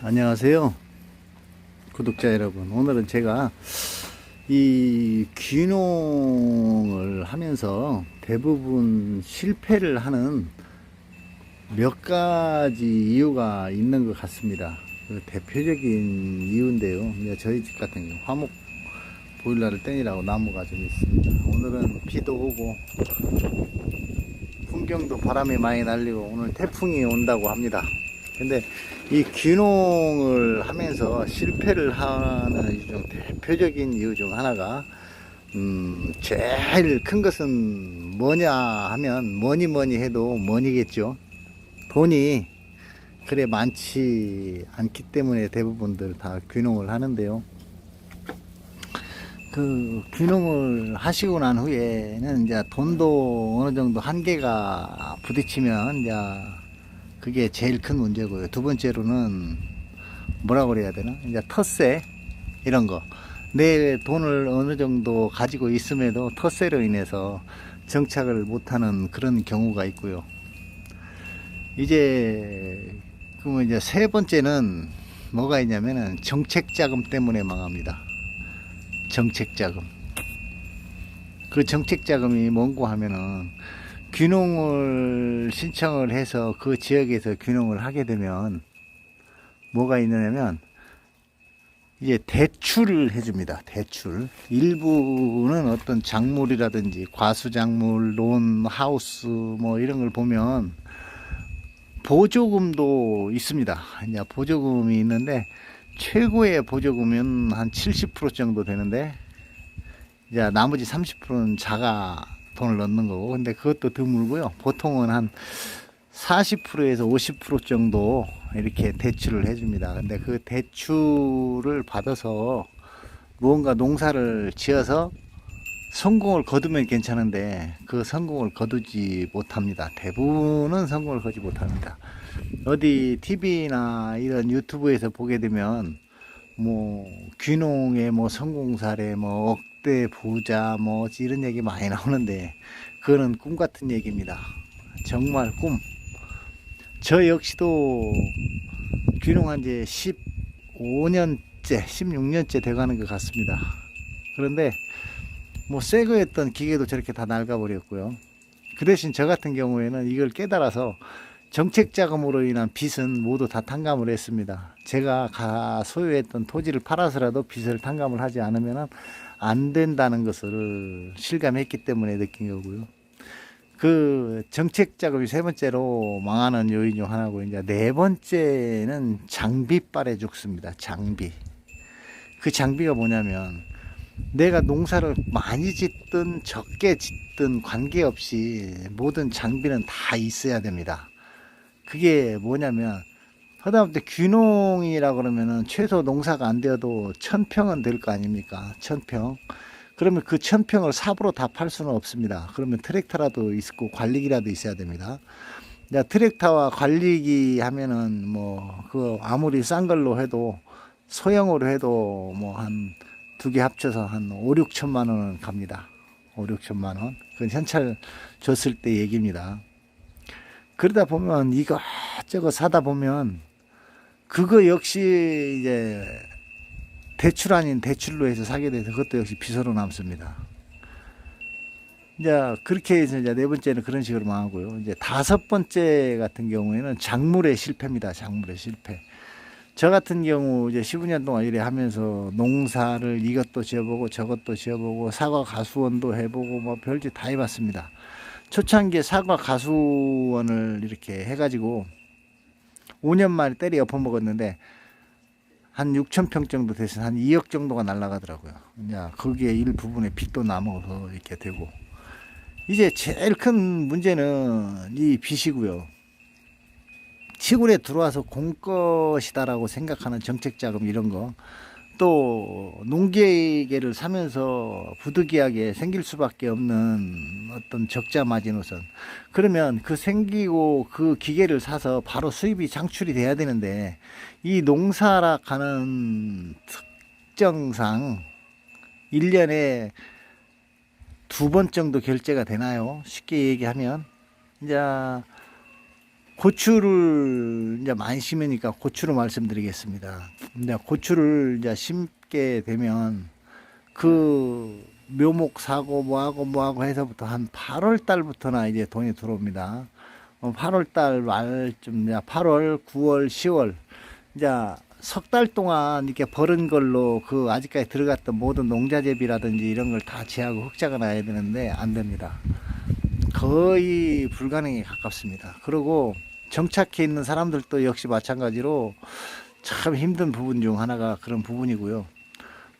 안녕하세요. 구독자 여러분. 오늘은 제가 이 귀농을 하면서 대부분 실패를 하는 몇 가지 이유가 있는 것 같습니다. 그 대표적인 이유인데요. 저희 집 같은 경우 화목 보일러를 땡이라고 나무가 좀 있습니다. 오늘은 비도 오고 풍경도 바람이 많이 날리고 오늘 태풍이 온다고 합니다. 근데 이 귀농을 하면서 실패를 하는 이중 대표적인 이유 중 하나가 음 제일 큰 것은 뭐냐 하면 뭐니 뭐니 해도 뭐니겠죠. 돈이 그래 많지 않기 때문에 대부분들 다 귀농을 하는데요. 그 귀농을 하시고 난 후에는 이제 돈도 어느 정도 한계가 부딪히면 이제 그게 제일 큰 문제고요. 두 번째로는 뭐라고 그래야 되나? 이제 텃세 이런 거. 내 돈을 어느 정도 가지고 있음에도 텃세로 인해서 정착을 못하는 그런 경우가 있고요. 이제 그러면 이제 세 번째는 뭐가 있냐면은 정책 자금 때문에 망합니다. 정책 자금. 그 정책 자금이 뭔고 하면은 귀농을 신청을 해서 그 지역에서 귀농을 하게 되면 뭐가 있느냐면 이제 대출을 해줍니다. 대출. 일부는 어떤 작물이라든지 과수작물, 론, 하우스 뭐 이런 걸 보면 보조금도 있습니다. 이제 보조금이 있는데 최고의 보조금은 한 70% 정도 되는데 이제 나머지 30%는 자가 돈을 넣는 거고 근데 그것도 드물고요. 보통은 한 40%에서 50% 정도 이렇게 대출을 해줍니다. 근데 그 대출을 받아서 무언가 농사를 지어서 성공을 거두면 괜찮은데 그 성공을 거두지 못합니다. 대부분은 성공을 거두지 못합니다. 어디 TV나 이런 유튜브에서 보게 되면 뭐 귀농의 뭐 성공 사례 뭐 억대 부자 뭐 이런 얘기 많이 나오는데 그거는 꿈 같은 얘기입니다. 정말 꿈. 저 역시도 귀농한 지 15년째, 16년째 돼가는 것 같습니다. 그런데 뭐 새거였던 기계도 저렇게 다 낡아버렸고요. 그 대신 저 같은 경우에는 이걸 깨달아서 정책 자금으로 인한 빚은 모두 다 탕감을 했습니다. 제가 가 소유했던 토지를 팔아서라도 빚을 탕감을 하지 않으면 안 된다는 것을 실감했기 때문에 느낀 거고요. 그 정책 자금이 세 번째로 망하는 요인 중 하나고 이제 네 번째는 장비빨에 죽습니다. 장비. 그 장비가 뭐냐면 내가 농사를 많이 짓든 적게 짓든 관계없이 모든 장비는 다 있어야 됩니다. 그게 뭐냐면 하다못해 귀농이라 그러면은 최소 농사가 안 되어도 천 평은 될 거 아닙니까? 천 평. 그러면 그 천 평을 삽으로 다 팔 수는 없습니다. 그러면 트랙터라도 있고 관리기라도 있어야 됩니다. 야, 트랙터와 관리기 하면은 뭐 그 아무리 싼 걸로 해도 소형으로 해도 뭐 한 두 개 합쳐서 한 5, 6천만 원은 갑니다. 5, 6천만 원. 그건 현찰 줬을 때 얘기입니다. 그러다 보면 이것저것 사다 보면 그거 역시 이제 대출 아닌 대출로 해서 사게 돼서 그것도 역시 비서로 남습니다. 이제 그렇게 해서 이제 네 번째는 그런 식으로 망하고요. 이제 다섯 번째 같은 경우에는 작물의 실패입니다. 작물의 실패. 저 같은 경우 이제 15년 동안 일해 하면서 농사를 이것도 지어보고 저것도 지어보고 사과 가수원도 해보고 뭐 별짓 다 해봤습니다. 초창기에 사과 가수원을 이렇게 해가지고 5년 만에 때리 엎어 먹었는데 한 6천 평 정도 돼서 한 2억 정도가 날라가더라고요. 야 거기에 일부분에 빚도 남아서 이렇게 되고 이제 제일 큰 문제는 이 빚이고요. 시골에 들어와서 공것이다라고 생각하는 정책 자금 이런 거. 또 농기계를 사면서 부득이하게 생길 수밖에 없는 어떤 적자 마지노선 그러면 그 생기고 그 기계를 사서 바로 수입이 창출이 돼야 되는데 이 농사락 하는 특정상 1년에 두 번 정도 결제가 되나요? 쉽게 얘기하면 이제 고추를 이제 많이 심으니까 고추로 말씀드리겠습니다. 이제 고추를 이제 심게 되면 그 묘목 사고 뭐하고 뭐하고 해서부터 한 8월 달부터나 이제 돈이 들어옵니다. 8월 달 말쯤 이제 8월, 9월, 10월 이제 석 달 동안 이렇게 벌은 걸로 그 아직까지 들어갔던 모든 농자재비라든지 이런 걸 다 제하고 흑자가 나야 되는데 안 됩니다. 거의 불가능에 가깝습니다. 그리고 정착해 있는 사람들도 역시 마찬가지로 참 힘든 부분 중 하나가 그런 부분이고요.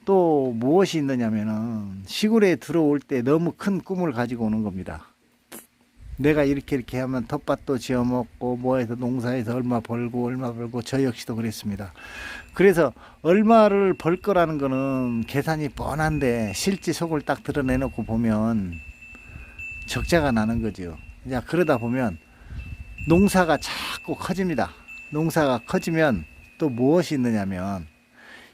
또 무엇이 있느냐면은 시골에 들어올 때 너무 큰 꿈을 가지고 오는 겁니다. 내가 이렇게 이렇게 하면 텃밭도 지어 먹고 뭐해서 농사해서 얼마 벌고 얼마 벌고 저 역시도 그랬습니다. 그래서 얼마를 벌 거라는 거는 계산이 뻔한데 실제 속을 딱 드러내놓고 보면 적자가 나는 거죠. 자 그러다 보면 농사가 자꾸 커집니다. 농사가 커지면 또 무엇이 있느냐면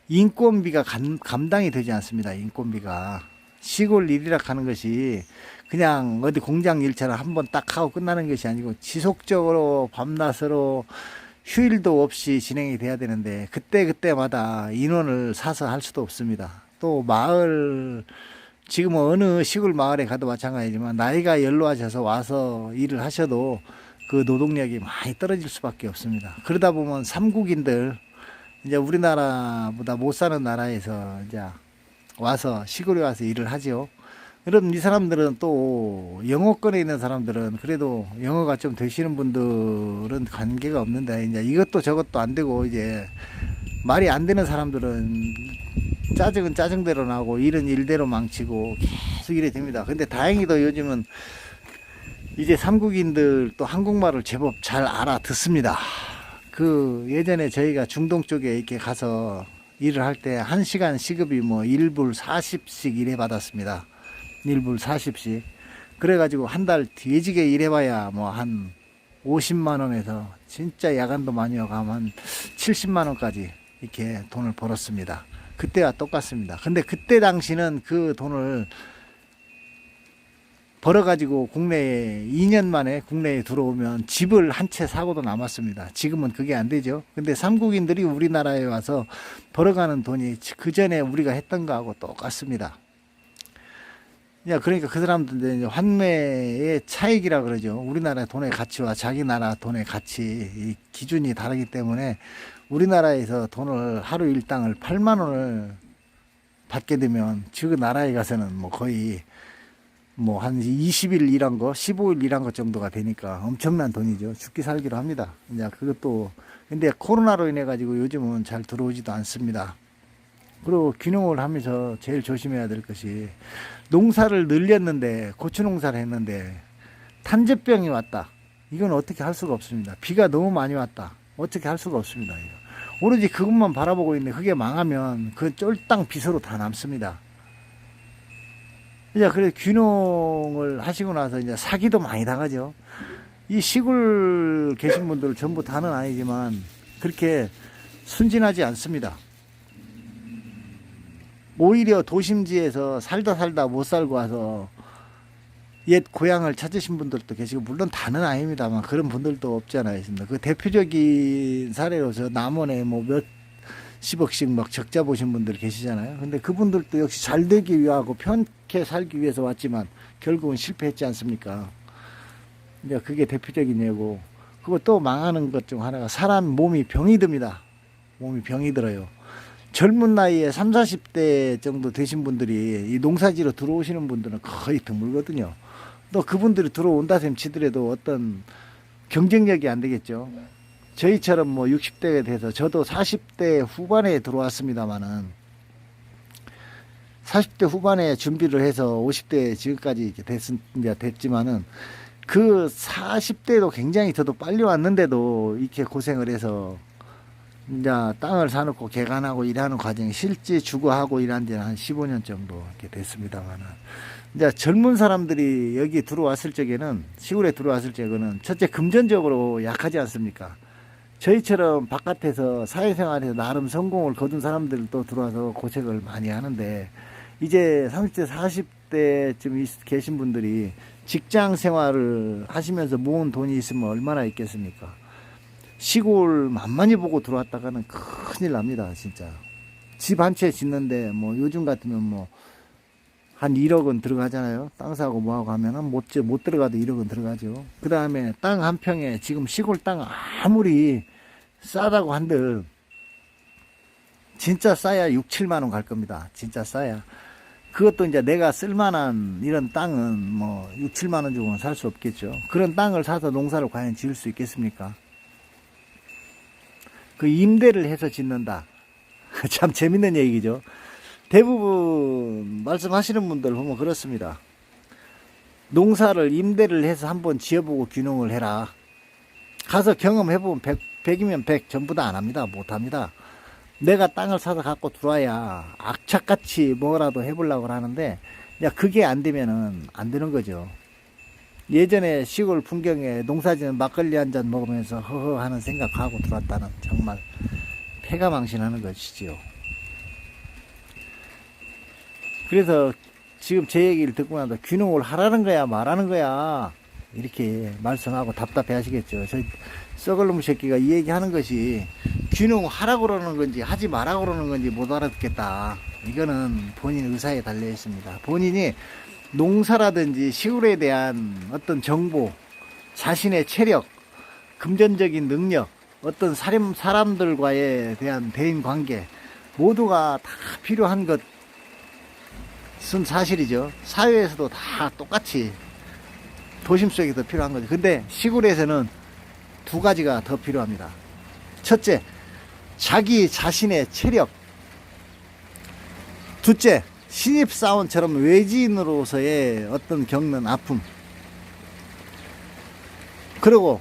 인건비가 감, 감당이 되지 않습니다. 인건비가 시골 일이라 하는 것이 그냥 어디 공장 일처럼 한 번 딱 하고 끝나는 것이 아니고 지속적으로 밤낮으로 휴일도 없이 진행이 돼야 되는데 그때 그때마다 인원을 사서 할 수도 없습니다. 또 마을 지금 어느 시골 마을에 가도 마찬가지지만 나이가 연로하셔서 와서 일을 하셔도 그 노동력이 많이 떨어질 수밖에 없습니다. 그러다 보면 삼국인들 이제 우리나라보다 못 사는 나라에서 이제 와서 시골에 와서 일을 하죠. 그럼 이 사람들은 또 영어권에 있는 사람들은 그래도 영어가 좀 되시는 분들은 관계가 없는데 이제 이것도 저것도 안 되고 이제 말이 안 되는 사람들은 짜증은 짜증대로 나고 일은 일대로 망치고 계속 이래 됩니다. 근데 다행히도 요즘은 이제 삼국인들 또 한국말을 제법 잘 알아듣습니다. 그 예전에 저희가 중동 쪽에 이렇게 가서 일을 할 때 한 시간 시급이 뭐 1불 40씩 일해 받았습니다. 1불 40씩. 그래가지고 한 달 뒤지게 일해봐야 뭐 한 50만 원에서 진짜 야간도 많이 와가면 한 70만 원까지 이렇게 돈을 벌었습니다. 그때와 똑같습니다. 근데 그때 당시는 그 돈을 벌어가지고 국내에 2년 만에 국내에 들어오면 집을 한 채 사고도 남았습니다. 지금은 그게 안 되죠. 근데 삼국인들이 우리나라에 와서 벌어가는 돈이 그 전에 우리가 했던 거하고 똑같습니다. 야, 그러니까 그 사람들 이제 환매의 차익이라 그러죠. 우리나라 돈의 가치와 자기 나라 돈의 가치 이 기준이 다르기 때문에 우리나라에서 돈을 하루 일당을 8만 원을 받게 되면 그 나라에 가서는 뭐 거의 뭐 한 20일 일한 거, 15일 일한 것 정도가 되니까 엄청난 돈이죠. 죽기 살기로 합니다. 이제 그것도 근데 코로나로 인해 가지고 요즘은 잘 들어오지도 않습니다. 그리고 균형을 하면서 제일 조심해야 될 것이 농사를 늘렸는데 고추 농사를 했는데 탄저병이 왔다. 이건 어떻게 할 수가 없습니다. 비가 너무 많이 왔다. 어떻게 할 수가 없습니다. 이거. 오로지 그것만 바라보고 있는데 그게 망하면 그 쫄땅 빚으로 다 남습니다. 이제 그래 균형을 하시고 나서 이제 사기도 많이 당하죠. 이 시골 계신 분들 전부 다는 아니지만 그렇게 순진하지 않습니다. 오히려 도심지에서 살다 살다 못 살고 와서 옛 고향을 찾으신 분들도 계시고 물론 다는 아닙니다만 그런 분들도 없지 않아 있습니다. 그 대표적인 사례로 저 남원에 뭐 몇 십억씩 막 적자 보신 분들 계시잖아요. 근데 그분들도 역시 잘 되기 위하고 편케 살기 위해서 왔지만 결국은 실패했지 않습니까? 이제 그게 대표적인 예고. 그거 또 망하는 것 중 하나가 사람 몸이 병이 듭니다. 몸이 병이 들어요. 젊은 나이에 3, 40대 정도 되신 분들이 이 농사지로 들어오시는 분들은 거의 드물거든요. 또 그분들이 들어온다 셈 치더라도 어떤 경쟁력이 안 되겠죠. 저희처럼 뭐 60대가 돼서 저도 40대 후반에 들어왔습니다마는 40대 후반에 준비를 해서 50대 지금까지 이렇게 됐, 됐지만은 그 40대도 굉장히 저도 빨리 왔는데도 이렇게 고생을 해서 이제 땅을 사놓고 개간하고 일하는 과정이 실제 주거하고 일한 지는 한 15년 정도 이렇게 됐습니다만은 이제 젊은 사람들이 여기 들어왔을 적에는 시골에 들어왔을 적에는 첫째 금전적으로 약하지 않습니까? 저희처럼 바깥에서 사회생활에서 나름 성공을 거둔 사람들도 들어와서 고생을 많이 하는데 이제 30대 40대쯤 계신 분들이 직장 생활을 하시면서 모은 돈이 있으면 얼마나 있겠습니까? 시골 만만히 보고 들어왔다가는 큰일 납니다, 진짜. 집 한 채 짓는데 뭐 요즘 같으면 뭐 한 1억 은 들어가잖아요. 땅 사고 뭐하고 하면은 못, 지- 못 들어가도 1억 은 들어가죠. 그 다음에 땅 한 평에 지금 시골 땅 아무리 싸다고 한들 진짜 싸야 6, 7만 원 갈 겁니다. 진짜 싸야. 그것도 이제 내가 쓸만한 이런 땅은 뭐 6, 7만 원 주고는 살 수 없겠죠. 그런 땅을 사서 농사를 과연 지을 수 있겠습니까? 그 임대를 해서 짓는다. 참 재밌는 얘기죠. 대부분 말씀하시는 분들 보면 그렇습니다. 농사를 임대를 해서 한번 지어보고 귀농을 해라. 가서 경험해보면 100, 100 이면 100 전부 다 안 합니다. 못 합니다. 내가 땅을 사서 갖고 들어와야 악착같이 뭐라도 해보려고 하는데, 야, 그게 안 되면은 안 되는 거죠. 예전에 시골 풍경에 농사 지는 막걸리 한 잔 먹으면서 허허 하는 생각하고 들어왔다는 정말 폐가 망신하는 것이지요. 그래서 지금 제 얘기를 듣고 나서 귀농을 하라는 거야 말하는 거야 이렇게 말씀하고 답답해 하시겠죠. 저 썩을 놈 새끼가 이 얘기 하는 것이 귀농 하라고 그러는 건지 하지 말라고 그러는 건지 못 알아듣겠다. 이거는 본인 의사에 달려 있습니다. 본인이 농사라든지 시골에 대한 어떤 정보, 자신의 체력, 금전적인 능력, 어떤 사람, 사람들과에 대한 대인 관계, 모두가 다 필요한 것 은 사실이죠. 사회에서도 다 똑같이 도심 속에도 필요한 거죠. 근데 시골에서는 두 가지가 더 필요합니다. 첫째, 자기 자신의 체력. 둘째, 신입사원처럼 외지인으로서의 어떤 겪는 아픔. 그리고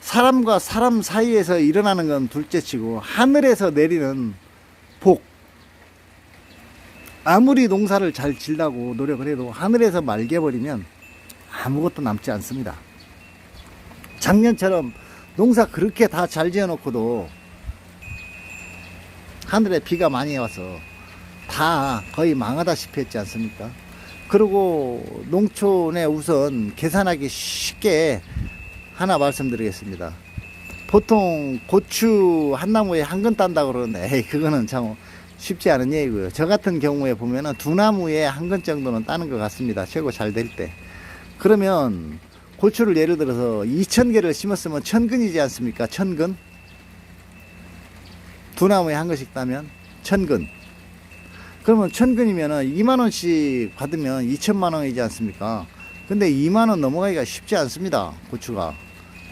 사람과 사람 사이에서 일어나는 건 둘째 치고 하늘에서 내리는 복. 아무리 농사를 잘 질라고 노력을 해도 하늘에서 말개버리면 아무것도 남지 않습니다. 작년처럼 농사 그렇게 다 잘 지어놓고도 하늘에 비가 많이 와서 다 거의 망하다시피 했지 않습니까? 그리고 농촌에 우선 계산하기 쉽게 하나 말씀드리겠습니다. 보통 고추 한 나무에 한 근 딴다고 그러는데, 에이, 그거는 참 쉽지 않은 얘기고요. 저 같은 경우에 보면은 두 나무에 한 근 정도는 따는 것 같습니다. 최고 잘 될 때. 그러면 고추를 예를 들어서 2,000개를 심었으면 1,000근이지 않습니까? 1,000근? 두 나무에 한 근씩 따면 1,000근. 그러면 1,000근이면은 2만원씩 받으면 2천만 원이지 않습니까? 근데 2만원 넘어가기가 쉽지 않습니다. 고추가.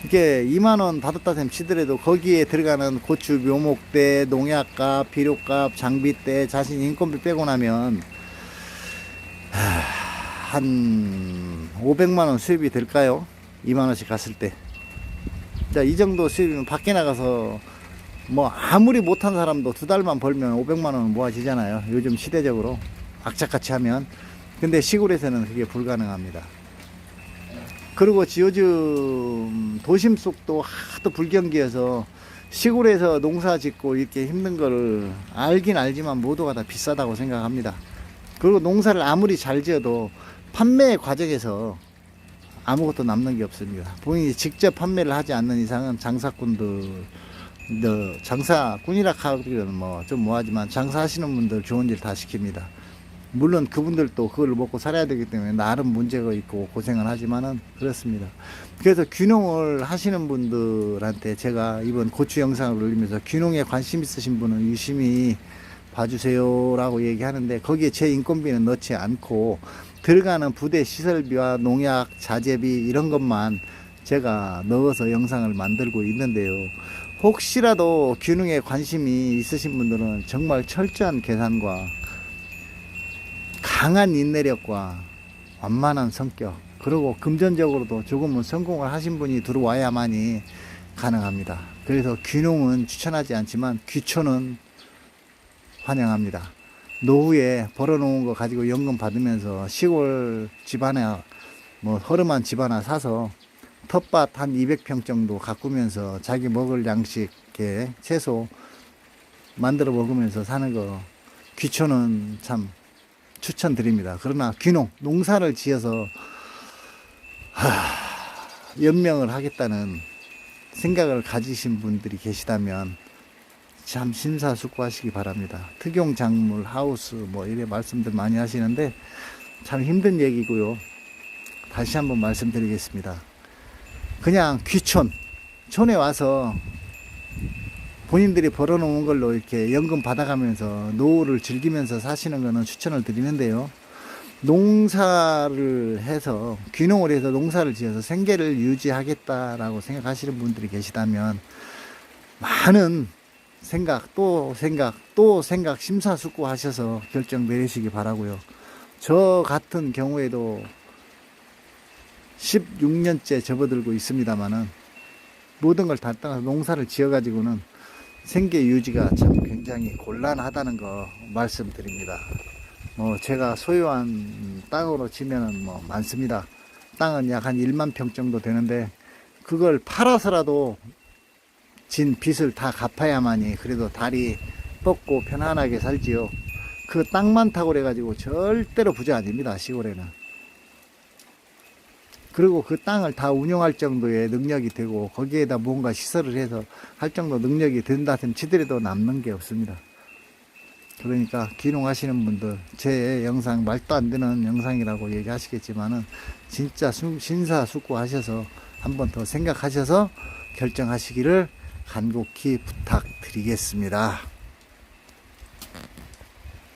이게 2만원 받았다 셈 치더라도 거기에 들어가는 고추 묘목대, 농약값, 비료값, 장비대, 자신 인건비 빼고 나면 하, 한 500만원 수입이 될까요? 2만원씩 갔을 때. 자, 이 정도 수입이면 밖에 나가서 뭐 아무리 못한 사람도 두 달만 벌면 500만 원 모아지잖아요. 요즘 시대적으로 악착같이 하면. 근데 시골에서는 그게 불가능합니다. 그리고 지- 요즘 도심 속도 하도 불경기여서 시골에서 농사 짓고 이렇게 힘든 거를 알긴 알지만 모두가 다 비싸다고 생각합니다. 그리고 농사를 아무리 잘 지어도 판매 과정에서 아무것도 남는 게 없습니다. 본인이 직접 판매를 하지 않는 이상은 장사꾼들 너 장사꾼이라 하기는 뭐좀 뭐하지만 장사하시는 분들 좋은 일 다 시킵니다. 물론 그분들도 그걸 먹고 살아야 되기 때문에 나름 문제가 있고 고생을 하지만은 그렇습니다. 그래서 귀농을 하시는 분들한테 제가 이번 고추 영상을 올리면서 귀농에 관심 있으신 분은 유심히 봐주세요라고 얘기하는데 거기에 제 인건비는 넣지 않고 들어가는 부대 시설비와 농약, 자재비 이런 것만 제가 넣어서 영상을 만들고 있는데요. 혹시라도 균형에 관심이 있으신 분들은 정말 철저한 계산과 강한 인내력과 완만한 성격 그리고 금전적으로도 조금은 성공을 하신 분이 들어와야만이 가능합니다. 그래서 귀농은 추천하지 않지만 귀촌은 환영합니다. 노후에 벌어놓은 거 가지고 연금 받으면서 시골 집 하나 뭐 허름한 집 하나 사서 텃밭 한 200평 정도 가꾸면서 자기 먹을 양식 게 채소 만들어 먹으면서 사는 거 귀촌은 참 추천드립니다. 그러나 귀농 농사를 지어서 하, 연명을 하겠다는 생각을 가지신 분들이 계시다면 참 심사숙고하시기 바랍니다. 특용 작물, 하우스 뭐 이래 말씀들 많이 하시는데 참 힘든 얘기고요. 다시 한번 말씀드리겠습니다. 그냥 귀촌, 촌에 와서 본인들이 벌어놓은 걸로 이렇게 연금 받아가면서 노후를 즐기면서 사시는 거는 추천을 드리는데요. 농사를 해서 귀농을 해서 농사를 지어서 생계를 유지하겠다라고 생각하시는 분들이 계시다면 많은 생각 또 생각 또 생각 심사숙고하셔서 결정 내리시기 바라고요. 저 같은 경우에도 16년째 접어들고 있습니다만은 모든 걸다 떠나서 농사를 지어가지고는 생계 유지가 참 굉장히 곤란하다는 거 말씀드립니다. 뭐 제가 소유한 땅으로 치면은 뭐 많습니다. 땅은 약 한 1만 평 정도 되는데 그걸 팔아서라도 진 빚을 다 갚아야만이 그래도 다리 뻗고 편안하게 살지요. 그 땅만 타고 그래가지고 절대로 부자 아닙니다. 시골에는. 그리고 그 땅을 다 운영할 정도의 능력이 되고 거기에다 뭔가 시설을 해서 할 정도 능력이 된다 하면 지들에도 남는 게 없습니다. 그러니까 귀농하시는 분들 제 영상 말도 안 되는 영상이라고 얘기하시겠지만은 진짜 수- 신사숙고하셔서 한 번 더 생각하셔서 결정하시기를 간곡히 부탁드리겠습니다.